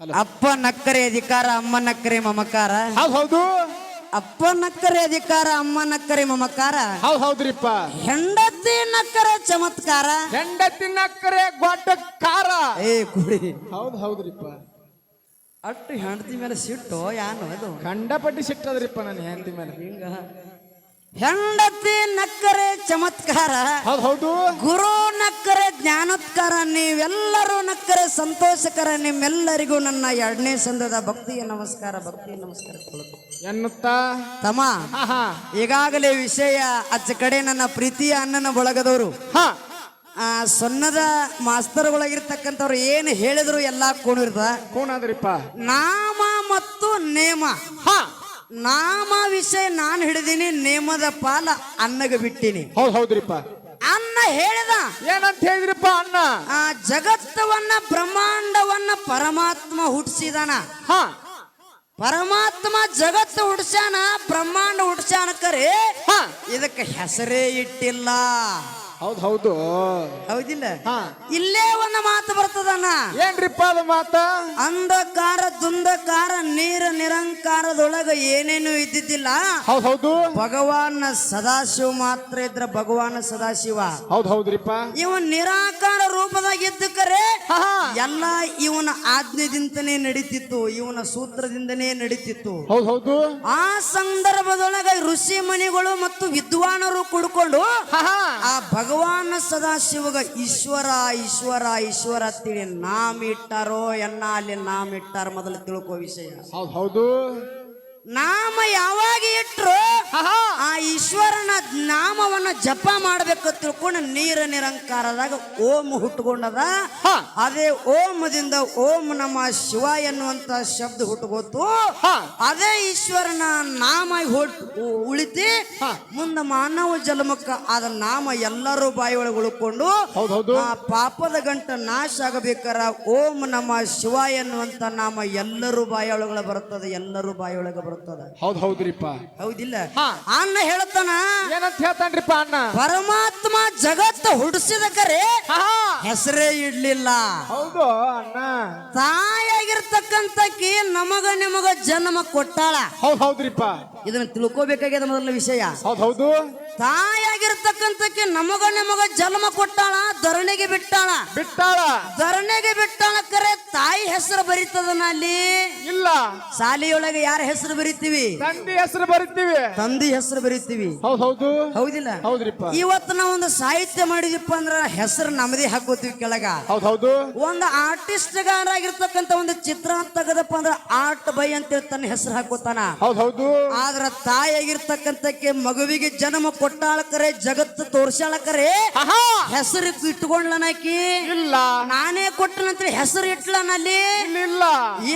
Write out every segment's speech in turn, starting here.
ಅಪ್ಪ ನಕ್ಕರೆ ಅಧಿಕಾರ ಅಮ್ಮ ನಕ್ಕರೆ ಮಮಕಾರ. ಹೌದು ಅಪ್ಪ ನಕ್ಕರೆ ಅಧಿಕಾರ ಅಮ್ಮ ನಕ್ಕರೆ ಮಮಕಾರ. ಹೌದ್ ಹೌದ್ರಿಪ್ಪ. ಹೆಂಡತಿ ನಕ್ಕರೆ ಚಮತ್ಕಾರ. ಹೆಂಡತಿ ನಕ್ಕರೆ ಗೊಡ್ಡ ಕಾರ ಏ ಕುಡಿ ಹೌದ್ ಹೌದ್ರಿಪ್ಪ. ಅಟ್ಟು ಹೆಂಡತಿ ಮೇಲೆ ಸಿಟ್ಟು ಯಾನು ಅದು. ಕಂಡಪಟ್ಟಿ ಸಿಟ್ಟದ್ರಿಪ್ಪ ನನ್ನ ಹೆಂಡತಿ ಮೇಲೆ. ಹಿಂಗ. ಹೆಂಡತಿ ನಕ್ಕರೆ ಚಮತ್ಕಾರ ಹೌದ್ ಹೌದು. ಗುರು ನಕ್ಕರೆ ಜ್ಞಾನೋತ್ಕಾರ ನೀವೆಲ್ಲರೂ ನಕ್ಕರೆ ಸಂತೋಷಕರ ನಿಮ್ಮೆಲ್ಲರಿಗೂ ನನ್ನ ಎರಡನೇ ಸಂದದ ಭಕ್ತಿಯ ನಮಸ್ಕಾರ ಭಕ್ತಿಯ ನಮಸ್ಕಾರ ಎನ್ನುತ್ತಾ? ತಮ್ಮ ಈಗಾಗಲೇ ವಿಷಯ ಅಚ್ಚ ಕಡೆ ನನ್ನ ಪ್ರೀತಿಯ ಅಣ್ಣನ ಬಳಗದವರು. ಹಾ. ಆ ಸೊನ್ನದ ಮಾಸ್ತರ್ಗಳಾಗಿರ್ತಕ್ಕಂಥವ್ರು ಏನು ಹೇಳಿದ್ರು ಎಲ್ಲ ಕೋಣಿರ್ತ ಕೂನಾದ್ರಿಪ್ಪ ನಾಮ ಮತ್ತು ನೇಮ. ಹಾ. ನಾಮ ವಿಷಯ ನಾನು ಹಿಡಿದೀನಿ ನೇಮದ ಪಾಲ ಅನ್ನಗ ಬಿಟ್ಟಿನಿ. ಹೌದ್ ಹೌದ್ರಿಪ್ಪ. ಅನ್ನ ಹೇಳಿದ. ಏನಂತ ಹೇಳಿದ್ರಿಪ್ಪ ಅನ್ನ ಆ ಜಗತ್ತವನ್ನ ಬ್ರಹ್ಮಾಂಡವನ್ನ ಪರಮಾತ್ಮ ಹುಟ್ಟಿಸಿದಾನ ಹಾ. ಪರಮಾತ್ಮ ಜಗತ್ತು ಹುಡ್ಸ್ಯಾನ ಬ್ರಹ್ಮಾಂಡ ಹುಡ್ಸ್ಯಾನ ಕರೆ ಹಾ. ಇದಕ್ಕೆ ಹೆಸರೇ ಇಟ್ಟಿಲ್ಲ. ಹೌದ್ ಹೌದು. ಹೌದಿಲ್ಲ? ಹಾ. ಇಲ್ಲೇ ಒಂದು ಮಾತು ಬರ್ತದಣ್ಣ ಏನ್ರಿಪ್ಪ ಅದು ಮಾತ? ಅಂಧಕಾರ ದುಂದಕಾರ ನೀರ ನಿರಂಕಾರದೊಳಗ ಏನೇನು ಇದ್ದಿದ್ದಿಲ್ಲ. ಹೌದು ಹೌದು. ಭಗವಾನ್ ಸದಾಶಿವ ಮಾತ್ರ ಇದ್ರ ಭಗವಾನ್ ಸದಾಶಿವ. ಹೌದು ಹೌದ್ರಿಪ್ಪ. ಇವ ನಿರಾಕಾರ ರೂಪದಾಗ ಇದ್ದ ಕರೆ ಹಾ ಹಾ. ಎಲ್ಲ ಇವನ ಆಜ್ಞೆದಿಂದನೇ ನಡೀತಿತ್ತು ಇವನ ಸೂತ್ರದಿಂದನೇ ನಡೀತಿತ್ತು. ಹೌದು ಹೌದು. ಆ ಸಂದರ್ಭದೊಳಗ ಋಷಿ ಮುನಿಗಳು ಮತ್ತು ವಿದ್ವಾನರು ಕುಡ್ಕೊಂಡು ಆ ಭಗವಾನ್ ಸದಾಶಿವಗ ಈಶ್ವರ ಈಶ್ವರ ಈಶ್ವರ ತಿಳಿ ನಾಮ ಇಟ್ಟಾರೋ ಎನ್ನ ಅಲ್ಲಿ ನಾಮ ಇಟ್ಟಾರ ಮೊದಲು ತಿಳ್ಕೋ ವಿಷಯ. ಹೌದು. ನಾಮ ಯಾವಾಗ ಇಟ್ರು ಆ ಈಶ್ವರನ ನಾಮವನ್ನ ಜಪ ಮಾಡ್ಬೇಕು ತಿಳ್ಕೊಂಡು ನೀರ ನಿರಂಕಾರದಾಗ ಓಂ ಹುಟ್ಟುಕೊಂಡದ. ಅದೇ ಓಂದಿಂದ ಓಂ ನಮ ಶಿವ ಎನ್ನುವಂತ ಶಬ್ದ ಹುಟ್ಟುಗೋತು ಹಾ. ಅದೇ ಈಶ್ವರನ ನಾಮ ಉಳಿತಿ. ಮುಂದೆ ಮಾನವ ಜನ್ಮಕ್ಕ ಅದ ನಾಮ ಎಲ್ಲರೂ ಬಾಯಿ ಒಳಗೆ ಉಳ್ಕೊಂಡು ಆ ಪಾಪದ ಗಂಟ ನಾಶ ಆಗಬೇಕಾರ ಓಂ ನಮ ಶಿವ ಎನ್ನುವಂತ ನಾಮ ಎಲ್ಲರೂ ಬಾಯೊಳಗೆ ಬರುತ್ತದೆ ಎಲ್ಲರೂ ಬಾಯೊಳಗೆ ಬರುತ್ತದೆ ಹೌದ್ ಹೌದ್ರಿಪ್ಪ. ಹೌದಿಲ್ಲ. ಅನ್ನ ಹೇಳ್ತಾನ ಏನಂತ ಹೇಳ್ತಾನ್ರಿಪ್ಪ ಅಣ್ಣ? ಪರಮಾತ್ಮ ಜಗತ್ತ ಹುಡ್ಸಿದ ಕರೆ ಹಾ ಹಾ. ಹೆಸರೇ ಇಡ್ಲಿಲ್ಲ. ಹೌದು ಅಣ್ಣ. ತಾಯಾಗಿರ್ತಕ್ಕಂತಕಿ ನಮಗ ನಿಮಗ ಜನ್ಮ ಕೊಟ್ಟಾಳ. ಹೌದ್ ಹೌದ್ರಿಪ್ಪ. ಇದನ್ನ ತಿಳ್ಕೋಬೇಕಾಗ್ಯದ ಮೊದಲ ವಿಷಯ. ಹೌದ್ ಹೌದು. ತಾಯಾಗಿರ್ತಕ್ಕಂತಕಿ ನಮಗ ನಿಮಗ ಜನ್ಮ ಕೊಟ್ಟಾಳ ಧರಣಿಗೆ ಬಿಟ್ಟಾಳ. ಬಿಟ್ಟಾಳ. ಧರಣಿಗೆ ಬಿಟ್ಟಾಳ ಕರೆ ತಾಯಿ ಹೆಸರು ಬರೀತದನ ಅಲ್ಲಿ? ಇಲ್ಲ. ಶಾಲೆಯೊಳಗೆ ಯಾರ ಹೆಸರು ಬರಿತೀವಿ. ತಂದೆ ಹೆಸರು ಬರಿತೀವಿ. ತಂದೆ ಹೆಸರು ಬರಿತೀವಿ. ಹೌದ್ ಹೌದು. ಹೌದಿಲ್ಲ? ಹೌದ್ರಿಪ್ಪ. ಇವತ್ತು ನಾವು ಒಂದು ಸಾಹಿತ್ಯ ಮಾಡಿದೀಪ್ಪ ಅಂದ್ರ ಹೆಸರು ನಮ್ಮದೇ ಹಾಕೋತೀವಿ ಕೆಳಗ. ಹೌದೌದು ಹೌದು. ಒಂದು ಆರ್ಟಿಸ್ಟ್ ಗಾರಾಗಿರ್ತಕ್ಕಂತ ಒಂದು ಚಿತ್ರ ತೆಗದಪ್ಪ ಅಂದ್ರ ಆರ್ಟ್ ಬೈ ಅಂತ ತನ್ನ ಹೆಸರು ಹಾಕೋತಾನ ಹೌದೌದು ಹೌದು. ಆದ್ರ ತಾಯಿಯಾಗಿರ್ತಕ್ಕಂತಕ್ಕೆ ಮಗುವಿಗೆ ಜನ್ಮ ಕೊಟ್ಟಾಳಕರೆ ಜಗತ್ತು ತೋರ್ಸಾಳಕರೆ ಹೆಸರು ಇಟ್ಕೊಂಡ್ಲನಾಕಿ ಇಲ್ಲ. ನಾನೇ ಕೊಟ್ಟನಂತ ಹೆಸರು ಇಟ್ಲನಲ್ಲಿ ಇಲ್ಲ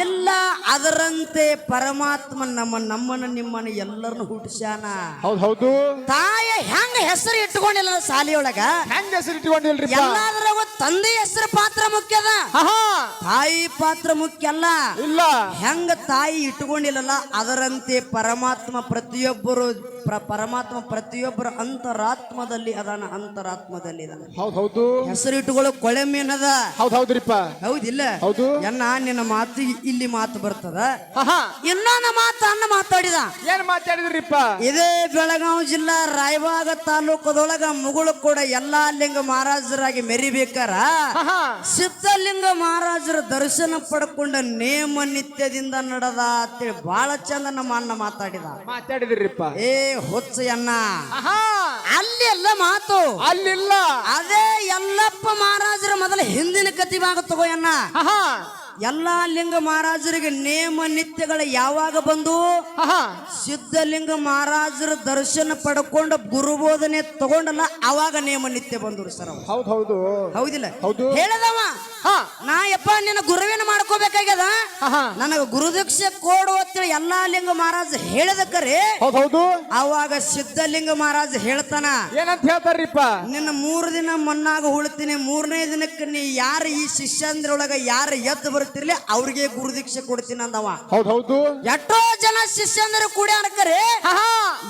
ಇಲ್ಲ. ಅದರಂತೆ ಪರಮಾತ್ಮ ನಮ್ಮ ನಮ್ಮನ್ನ ನಿಮ್ಮನ್ನ ಎಲ್ಲರನ್ನು ಹುಟ್ಟಿಸ್ಯಾನ. ಹೌದು ಹೌದು. ತಾಯ ಹೆಂಗ ಹೆಸರು ಇಟ್ಕೊಂಡಿಲ್ಲ ಶಾಲೆಯೊಳಗ ಹೆಂಗ್ ಹೆಸರು ಇಟ್ಕೊಂಡಿಲ್ರಿಪ್ಪ? ಎಲ್ಲಾದ್ರಾಗ ತಂದೆ ಹೆಸರು ಪಾತ್ರ ಮುಖ್ಯದ ಹಾ ಹಾ. ತಾಯಿ ಪಾತ್ರ ಮುಖ್ಯ ಅಲ್ಲ. ಇಲ್ಲ. ಹೆಂಗ ತಾಯಿ ಇಟ್ಕೊಂಡಿಲ್ಲಲ್ಲ ಅದರಂತೆ ಪರಮಾತ್ಮ ಪ್ರತಿಯೊಬ್ಬರು ಪ್ರ- ಪರಮಾತ್ಮ ಪ್ರತಿಯೊಬ್ಬರ ಅಂತರಾತ್ಮದಲ್ಲಿ ಅದಾನ ಅಂತರಾತ್ಮದಲ್ಲಿ ಇದಾನ ಹೌದು ಹೌದು. ಹೆಸರು ಇಟ್ಟುಕೊಳ್ಳೋ ಕೊಳೆ ಮೀನದ. ಹೌದು ಹೌದ್ರಿಪ್ಪ. ಹೌದಿಲ್ಲ? ಹೌದು. ಎನ್ನ ನಿನ್ನ ಮಾತು ಇಲ್ಲಿ ಮಾತು ಬರ್ತದ? ಹಾ ಇನ್ನೊಂದು ಮಾತು ಅನ್ನ ಮಾತಾಡಿದ. ಏನ್ ಮಾತಾಡಿದ್ರಿಪ್ಪ? ಇದೇ ಬೆಳಗಾವಿ ಜಿಲ್ಲಾ ರಾಯಬಾಗ ತಾಲೂಕದೊಳಗ ಮುಗುಳು ಕೂಡ ಎಲ್ಲಾ ಲಿಂಗ ಮಹಾರಾಜರಾಗಿ ಮೆರಿಬೇಕಾರ. ಸಿದ್ಧಲಿಂಗ ಮಹಾರಾಜರ ದರ್ಶನ ಪಡ್ಕೊಂಡ ನೇಮ ನಿತ್ಯದಿಂದ ನಡೆದ ಅಂತೇಳಿ ಬಹಳ ಚಂದ ನಮ್ಮ ಅಣ್ಣ ಮಾತಾಡಿದ. ಮಾತಾಡಿದ್ರಿಪ್ಪ. ಏ ಹುಚ್ಚ ಹಾ ಅಲ್ಲಿ ಎಲ್ಲ ಮಾತು. ಅಲ್ಲಿಲ್ಲ. ಅದೇ ಎಲ್ಲಪ್ಪ ಮಹಾರಾಜರ ಮೊದಲ ಹಿಂದಿನ ಕತಿ ಭಾಗ ತಗೋ ಹಾ ಎಲ್ಲಾ ಲಿಂಗ ಮಹಾರಾಜರಿಗೆ ನೇಮ ನಿತ್ಯಗಳು ಯಾವಾಗ ಬಂದು? ಸಿದ್ಧಲಿಂಗ ಮಹಾರಾಜರ ದರ್ಶನ ಪಡ್ಕೊಂಡು ಗುರುಬೋಧನೆ ತಗೊಂಡಲ್ಲ ಅವಾಗ ನೇಮ ನಿತ್ಯ ಬಂದ್ರು ಸರ್ ಹೌದು ಹೌದು. ಹೌದಿಲ್ಲ? ಹೌದು. ಹೇಳದವ? ನಾ ಯಪ್ಪ ನಿನ್ನ ಗುರುವಿನ ಮಾಡ್ಕೋಬೇಕಾಗ್ಯದ? ನನಗ ಗುರುದೀಕ್ಷೆ ಕೊಡು ಅಂತೇಳಿ ಎಲ್ಲಾ ಲಿಂಗ ಮಹಾರಾಜ ಹೇಳಿದ ಕರೆ ಹೌದ್ ಹೌದು. ಅವಾಗ ಸಿದ್ಧಲಿಂಗ ಮಹಾರಾಜ ಹೇಳ್ತಾನ ಏನಂತ ಹೇಳ್ತಾರ್ರಿಪ್ಪ? ನಿನ್ನ ಮೂರು ದಿನ ಮಣ್ಣಾಗ ಉಳ್ತೀನಿ ಮೂರನೇ ದಿನಕ್ಕೆ ನೀ ಯಾರು ಈ ಶಿಷ್ಯಂದ್ರೊಳಗ ಯಾರು ಎದ್ದು ಬರ್ತಿರ್ಲಿ ಅವ್ರಿಗೆ ಗುರುದೀಕ್ಷೆ ಕೊಡ್ತೀನಿ ಅಂದವ. ಹೌದೌದು ಹೌದು. ಎಷ್ಟೋ ಜನ ಶಿಷ್ಯಂದರು ಕೂಡಿ ಅನ್ಕರೆ.